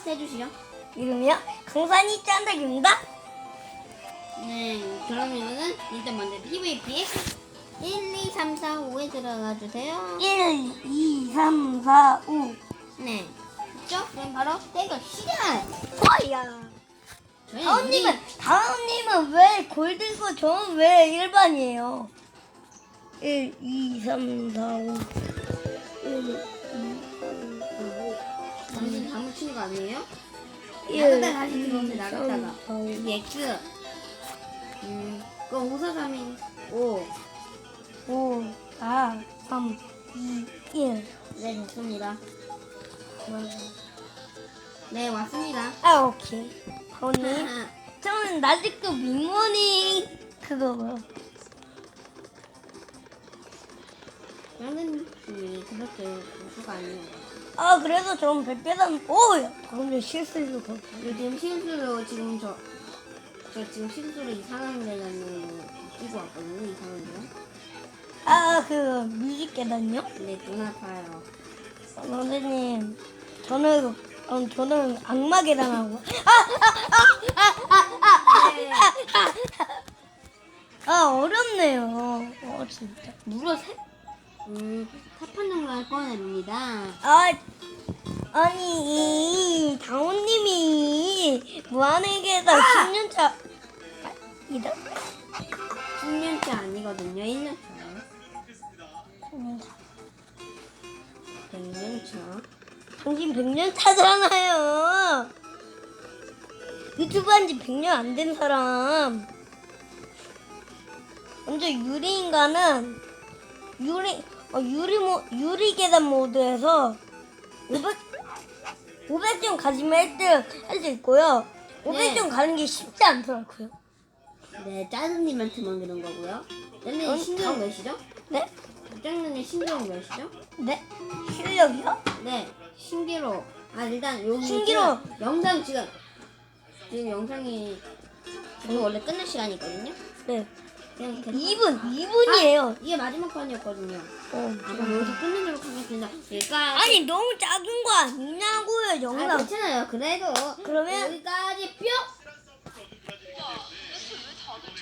이름부터 해주시죠. 이름이요? 강산이 짠닭입니다. 네, 그러면은 일단 먼저 PVP 1, 2, 3, 4, 5에 들어가 주세요. 1, 2, 3, 4, 5. 네. 그죠? 그럼 바로 대결 시작! 와야. 저희는 다운님은, 다운님은 왜 골드고 저는 왜 일반이에요? 1, 2, 3, 4, 5. 1, 2, 3, 4, 5. 다 묻힌 거 아니에요? 1, 나갔다 다시 들어오세요, 2, 나갔다가. 3, 4, 5. 여기 X. 음, 그럼 5, 4, 3, 2, 5. 5, 4, 3, 2, 1. 네, 됐습니다. 네, 왔습니다. 아, 오케이. 다운님. 아, 저는 아직도 빅모닝 그거고요. 다른 분이 그렇게 우수가 아니에요. 아, 그래서 저는 백배단, 오! 야, 방금 실수로 그 요즘 실수로 지금 저, 저 지금 실수로 이상한 데는 끼고 왔거든요, 이상한 데. 아, 그 뮤직 계단요? 근데 눈 아파요. 어, 선생님, 저는, 어, 저는 악마 계단하고. 아, 아, 아, 아, 아, 아, 네. 아, 어렵네요. 어, 진짜. 물어 세? 음, 타판정말 꺼냅니다. 아, 아니, 이 다운님이 무한의 계단 10년차. 아, 이다. 10년차 아니거든요, 1년차예요. 10년차. 100년차. 당신 100년 차잖아요. 유튜브 한 지 100년 안 된 사람. 먼저 유리인간은 유리 어, 유리 모 유리 계단 모드에서 500 500점 가지면 1등 할 수 있고요. 500점 네. 가는 게 쉽지 않더라고요. 네, 짜증님한테만 그런 거고요. 짜증님 어, 신경 다- 몇이죠? 네? 짜증님 신경 몇이죠? 네? 실력이요? 네, 신기로. 아, 일단 여기 신기로. 지금 영상 지금 지금 영상이 지금 원래 끝날 시간이 있거든요. 네. 그냥 계속 2분 2분이에요. 이게 마지막 판이었거든요. 어. 아, 그럼 여기서 끝내도록 하겠습니다. 여기까지. 아니 너무 작은 거 아니냐고요 아, 영상. 괜찮아요. 그래도 그러면- 여기까지 뿅.